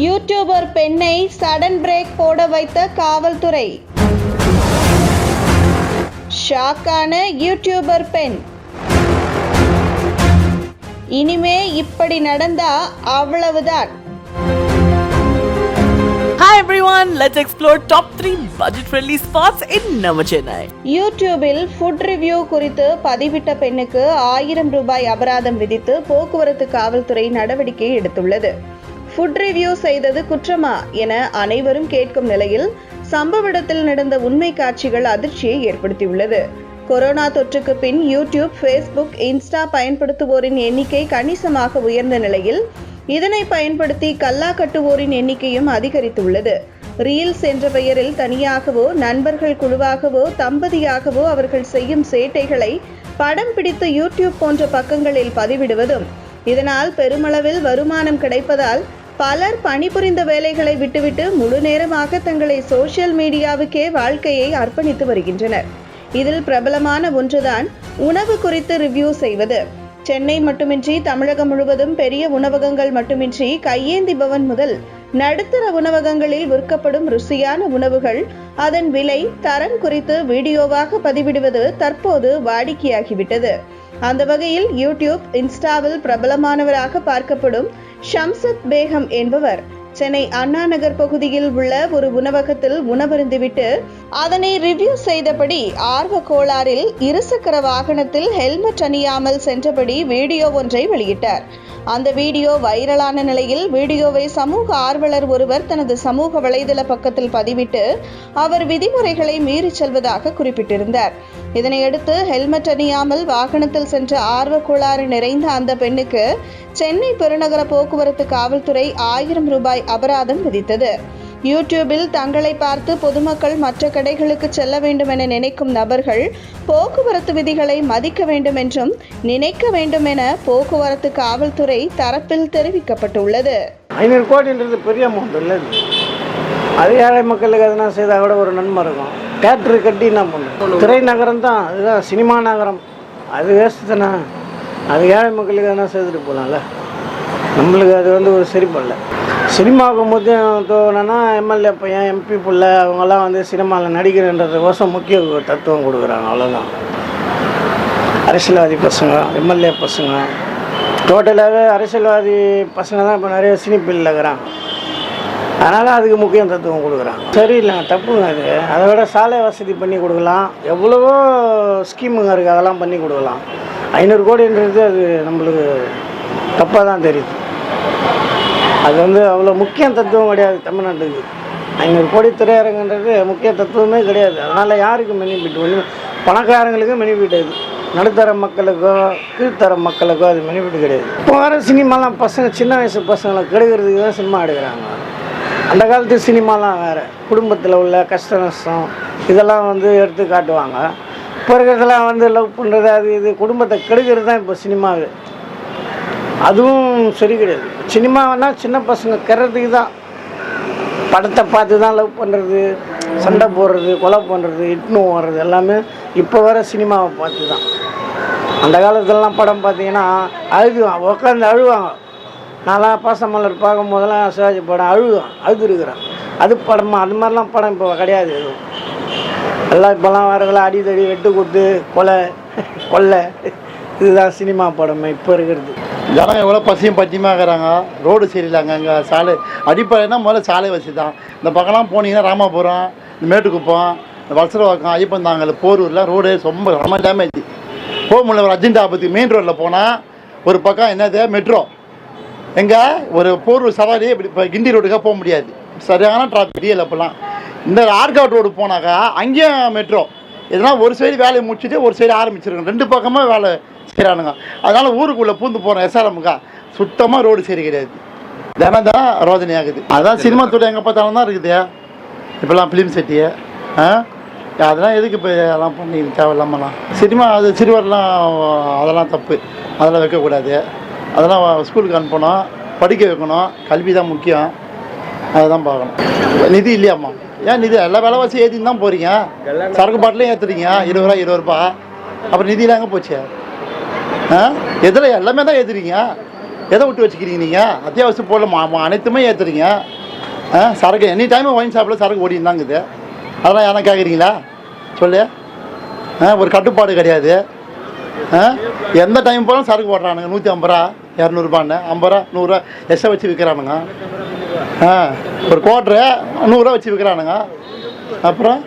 YouTuber பெண்ணை sudden brake போட வைத்த காவல்துறை. ஷாக்கான யூடியூபர் பெண். இனிமே இப்படி நடந்தா அவ்வளவுதான். Hi everyone, let's explore top 3 budget friendly spots in Nama Chennai. யூடியூபில் ஃபுட் ரிவ்யூ குறித்து பதிவிட்ட பெண்ணுக்கு ஆயிரம் ரூபாய் அபராதம் விதித்து போக்குவரத்து காவல்துறை நடவடிக்கை எடுத்துள்ளது. ஃபுட் ரிவ்யூ செய்தது குற்றமா என அனைவரும் கேட்கும் நிலையில் சம்பவ இடத்தில் நடந்த உண்மை காட்சிகள் அதிர்ச்சியை ஏற்படுத்தியுள்ளது. கொரோனா தொற்றுக்கு பின் யூடியூப் ஃபேஸ்புக் இன்ஸ்டா பயன்படுத்துவோரின் எண்ணிக்கை கணிசமாக உயர்ந்த நிலையில் இதனை பயன்படுத்தி கல்லா கட்டுவோரின் எண்ணிக்கையும் அதிகரித்துள்ளது. ரீல்ஸ் என்ற பெயரில் தனியாகவோ நண்பர்கள் குழுவாகவோ தம்பதியாகவோ அவர்கள் செய்யும் சேட்டைகளை படம் பிடித்து யூடியூப் போன்ற பக்கங்களில் பதிவிடுவதும் இதனால் பெருமளவில் வருமானம் கிடைப்பதால் பலர் பணிபுரிந்த வேலைகளை விட்டுவிட்டு முழு நேரமாக தங்களை சோஷியல் மீடியாவுக்கே வாழ்க்கையை அர்ப்பணித்து வருகின்றனர். இதில் பிரபலமான ஒன்றுதான் உணவு குறித்து ரிவ்யூ செய்வது. சென்னை மட்டுமின்றி தமிழகம் முழுவதும் பெரிய உணவகங்கள் மட்டுமின்றி கையேந்தி பவன் முதல் நடுத்தர உணவகங்களில் விற்கப்படும் ருசியான உணவுகள் அதன் விலை தரம் குறித்து வீடியோவாக பதிவிடுவது தற்போது வாடிக்கையாகிவிட்டது. அந்த வகையில் யூடியூப் இன்ஸ்டாவில் பிரபலமானவராக பார்க்கப்படும் ஷம்சத் பேகம் என்பவர் சென்னை அண்ணா நகர் பகுதியில் உள்ள ஒரு உணவகத்தில் உணவருந்துவிட்டு அதனை ரிவ்யூ செய்தபடி ஆர்வ கோளாறில் இருசக்கர வாகனத்தில் ஹெல்மெட் அணியாமல் சென்றபடி வீடியோ ஒன்றை வெளியிட்டார். அந்த வீடியோ வைரலான நிலையில் வீடியோவை சமூக ஆர்வலர் ஒருவர் தனது சமூக வலைதள பக்கத்தில் பதிவிட்டு அவர் விதிமுறைகளை மீறிச் செல்வதாக குறிப்பிட்டிருந்தார். இதனையடுத்து ஹெல்மெட் அணியாமல் வாகனத்தில் சென்ற ஆர்வ கோளாறு நிறைந்த அந்த பெண்ணுக்கு சென்னை பெருநகர போக்குவரத்து காவல்துறை ஆயிரம் ரூபாய் அபராதம் விதித்தது. யூடியூபில் தங்களை பார்த்து பொதுமக்கள் மற்ற கடைகளுக்கு செல்ல வேண்டும் என நினைக்கும் நபர்கள் போக்குவரத்து விதிகளை மதிக்க வேண்டும் என்றும் நினைக்க வேண்டும் என போக்குவரத்து காவல்துறை தரப்பில் தெரிவிக்கப்பட்டுள்ளது. ஐநூறு கோடின்றது பெரிய அமௌண்ட் இல்லை இது. அது மக்களுக்கு எதனா செய்தால் கூட ஒரு நன்மை இருக்கும் தேட்ரு கட்டி என்ன பண்ணும் திரை நகரம் தான் அதுதான் சினிமா நகரம். அது வேஸ்ட் தானே. அது ஏழை மக்களுக்கு எதனா செய்துட்டு போகலாம்ல நம்மளுக்கு அது வந்து ஒரு சரிப்படல சினிமாவுக்கு முக்கியம் தோணுன்னா எம்எல்ஏ பையன் எம்பி பிள்ளை அவங்கெல்லாம் வந்து சினிமாவில் நடிக்கிறன்றதுக்கோசம் முக்கிய தத்துவம் கொடுக்குறாங்க அவ்வளோதான் அரசியல்வாதி பசங்க எம்எல்ஏ பசங்க. டோட்டலாகவே அரசியல்வாதி பசங்க தான் இப்போ நிறைய சினிப்பில் இருக்கிறாங்க. அதனால் அதுக்கு முக்கியம் தத்துவம் கொடுக்குறாங்க. சரியில்லைங்க தப்புங்க அது. அதை விட சாலை வசதி பண்ணி கொடுக்கலாம். எவ்வளவோ ஸ்கீமுங்க இருக்குது அதெல்லாம் பண்ணி கொடுக்கலாம். ஐநூறு கோடின்றது அது நம்மளுக்கு தப்பாக தான் தெரியுது. அது வந்து அவ்வளோ முக்கிய தத்துவம் கிடையாது தமிழ்நாட்டுக்கு. ஐநூறு கோடி திரையரங்குன்றது முக்கிய தத்துவமே கிடையாது. அதனால் யாருக்கு பெனிஃபிட் ஒன்று பணக்காரங்களுக்கு பெனிஃபிட் அது. நடுத்தர மக்களுக்கோ கீழ்த்தர மக்களுக்கோ அது பெனிஃபிட் கிடையாது. இப்போ வர சினிமாலாம் பசங்க சின்ன வயசு பசங்களை கெடுக்கிறதுக்கு தான் சினிமா எடுக்கிறாங்க. அந்த காலத்து சினிமாலாம் வேறு. குடும்பத்தில் உள்ள கஷ்ட நஷ்டம் இதெல்லாம் வந்து எடுத்து காட்டுவாங்க. இப்போ இருக்கிறதெல்லாம் வந்து லவ் பண்ணுறது அது இது குடும்பத்தை கெடுக்கிறது தான் இப்போ சினிமாவே அதுவும் சரி கிடையாது. சினிமானா சின்ன பசங்க கெடுறதுக்கு தான். படத்தை பார்த்து தான் லவ் பண்ணுறது சண்டை போடுறது கொலை பண்ணுறது இட்னு ஓடுறது எல்லாமே இப்போ வர சினிமாவை பார்த்து தான். அந்த காலத்துலலாம் படம் பார்த்தீங்கன்னா அழுதுவான் உட்காந்து அழுவாங்க. நான்லாம் பாசமலர் பார்க்கும் போதெல்லாம் சிவாஜி படம் அழுவான் அழுது இருக்கிறான் அது படமா அது மாதிரிலாம் படம் இப்போ கிடையாது. எதுவும் எல்லாம் இப்போல்லாம் வரதெல்லாம் அடித்தடி வெட்டு குத்து கொலை கொள்ளை இதுதான் சினிமா படம் இப்போ இருக்கிறது. ஜனம் எவ்வளோ பசியும் பத்தியமாக இருக்கிறாங்க? ரோடு சரியில்லை அங்கே சாலை. அடிப்படைனா முதல்ல சாலை வசதி தான் இந்த பக்கம்லாம் போனீங்கன்னா ராமாபுரம் இந்த மேட்டுக்குப்பம் இந்த வலசரவாக்கம் ஐயப்பந்தாங்கல் போரூரில் ரோடு ரொம்ப ரொம்ப டேமேஜ் போக முடியல ஒரு அர்ஜென்ட் ஆபத்துக்கு மெயின் ரோட்டில் போனால் ஒரு பக்கம் என்னது? மெட்ரோ எங்கே? ஒரு போரூர் சவாரி இப்படி இப்போ கிண்டி ரோடுக்காக போக முடியாது. சரியான டிராஃபிக் இல்லை இப்போலாம் இந்த ஆர்காட் ரோடு போனாக்கா அங்கேயும் மெட்ரோ இதெல்லாம் ஒரு சைடு வேலையை முடிச்சுட்டு ஒரு சைடு ஆரம்பிச்சிருக்கோம் ரெண்டு பக்கமாக வேலை செய்கிறானுங்க அதனால் ஊருக்குள்ளே பூந்து போகிறோம் எஸ்ஆர்எம்க்கா சுத்தமாக ரோடு சரி கிடையாது. தினம் தான் ரோதனை ஆகுது. அதான் சினிமா துறை எங்கே பார்த்தாலும் தான் இருக்குது. இப்போல்லாம் ஃபிலிம் செட்டியை ஆ? அதெல்லாம் எதுக்கு இப்போ அதெல்லாம் பண்ணி தேவையில்லாமலாம். சினிமா அது சிறுவர்லாம் அதெல்லாம் தப்பு. அதெல்லாம் வைக்கக்கூடாது. அதெல்லாம் ஸ்கூலுக்கு அனுப்பணும் படிக்க வைக்கணும். கல்வி தான் முக்கியம். அதுதான் பார்க்கணும். நிதி இல்லையாம்மா? ஏன் நிதி? எல்லா விலைவாசி ஏற்றின்னு தான் போகிறீங்க சரக்கு பாட்டிலையும் ஏற்றுறீங்க இருபது ரூபா இருபது ரூபா. அப்புறம் நிதியெலாம் எங்கே போச்சு? ஆ? எதில்? எல்லாமே தான் ஏற்றுறீங்க எதை விட்டு வச்சுக்கிறீங்க நீங்கள் அத்தியாவசிய பொருள் அனைத்துமே ஏற்றுறீங்க ஆ? சரக்கு எனி டைம் ஒயின் ஷாப்பில் சரக்கு ஓடின்னு தாங்குது. அதெல்லாம் யாரும் கேட்குறீங்களா சொல்லு. ஆ? ஒரு கட்டுப்பாடு கிடையாது. எந்த டைம் போனாலும் சரக்கு போடுறானுங்க. நூற்றி ஐம்பது ரூபா இரநூறுபான்னு. ஐம்பது ரூபா நூறுரூவா எக்ஸ்ட்ரா வச்சு விற்கிறானுங்க ஆ ஒரு கோட்ரு நூறுரூவா வச்சு விற்கிறானுங்க அப்புறம்?